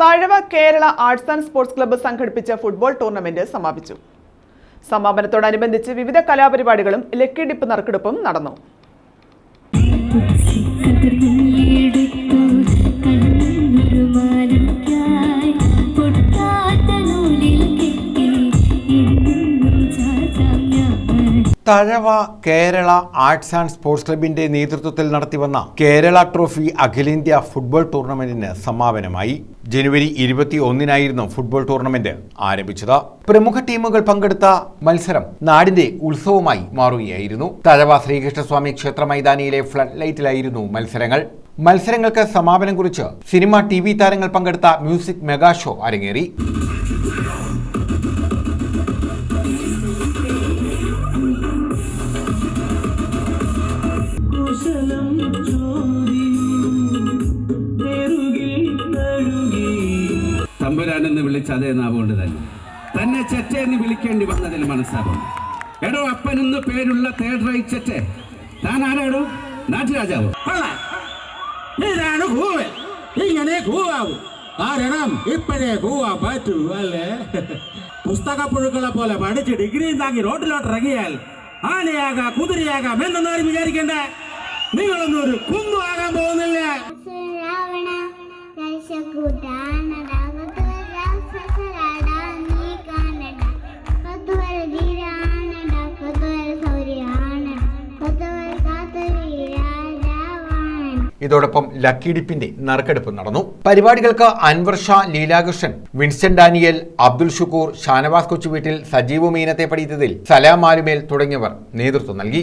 Thazhava Kerala arts and sports club സംഘടിപ്പിച്ച football tournament സമാപിച്ചു. സമാപനത്തോടനുബന്ധിച്ച് വിവിധ കലാപരിപാടികളും ലക്കിടിപ്പ് നറുക്കെടുപ്പും നടന്നു. Thazhava Kerala arts and sports ക്ലബിന്റെ നേതൃത്വത്തിൽ നടത്തിവന്ന കേരള ട്രോഫി അഖിലേന്ത്യാ ഫുട്ബോൾ ടൂർണമെന്റിന് സമാപനമായി. ജനുവരി ഇരുപത്തി ഒന്നിനായിരുന്നു ഫുട്ബോൾ ടൂർണമെന്റ് ആരംഭിച്ചത്. പ്രമുഖ ടീമുകൾ പങ്കെടുത്ത മത്സരം നാടിന്റെ ഉത്സവമായി മാറുകയായിരുന്നു. തഴവ ശ്രീകൃഷ്ണസ്വാമി ക്ഷേത്ര മൈതാനിയിലെ ഫ്ലഡ് ലൈറ്റിലായിരുന്നു മത്സരങ്ങൾ. മത്സരങ്ങൾക്ക് സമാപനം കുറിച്ച് സിനിമ ടി താരങ്ങൾ പങ്കെടുത്ത മ്യൂസിക് മെഗാ ഷോ അരങ്ങേറി. കുശലം ചോദി തമ്പുരാനെന്ന് വിളിച്ച അതേ നാവുകൊണ്ട് തന്നെ. തന്നെ ചെറ്റ എന്ന് വിളിക്കേണ്ടി വന്നതിൽ മനസ്സാകുന്നു. എടോ അപ്പനെന്ന് പേരുള്ള തേർഡ് റൈറ്റ് ചെറ്റെ. താൻ ആരാടോ നാട്ടുരാജാവോ? കൊള്ളാം. ഇതാണ് കൂവൽ. ഇങ്ങനെ കൂവാവൂ. കാരണം ഇപ്പോഴേ കൂവാൻ പറ്റൂ അല്ലേ? പുസ്തക പുഴുക്കളെ പോലെ പഠിച്ച് ഡിഗ്രിയും താങ്ങി റോഡിലോട്ട് ഇറങ്ങിയാൽ ആനയാകാം കുതിരയാകാം എന്നൊന്നും ആരും വിചാരിക്കണ്ട? നിങ്ങളൊന്നും ഒരു കുന്നു ആകാൻ പോകുന്നില്ല. ഇതോടൊപ്പം ലക്കി ഡിപ്പിന്റെ നറുക്കെടുപ്പ് നടന്നു. പരിപാടികൾക്ക് അൻവർ ഷാ ലീലാകൃഷ്ണൻ വിൻസ്റ്റൻ ഡാനിയൽ അബ്ദുൽ ഷുക്കൂർ ഷാനവാസ് കൊച്ചുവീട്ടിൽ സജീവ് മീനത്തെ പടിയത്തിൽ സലാം ആലുമേൽ തുടങ്ങിയവർ നേതൃത്വം നൽകി.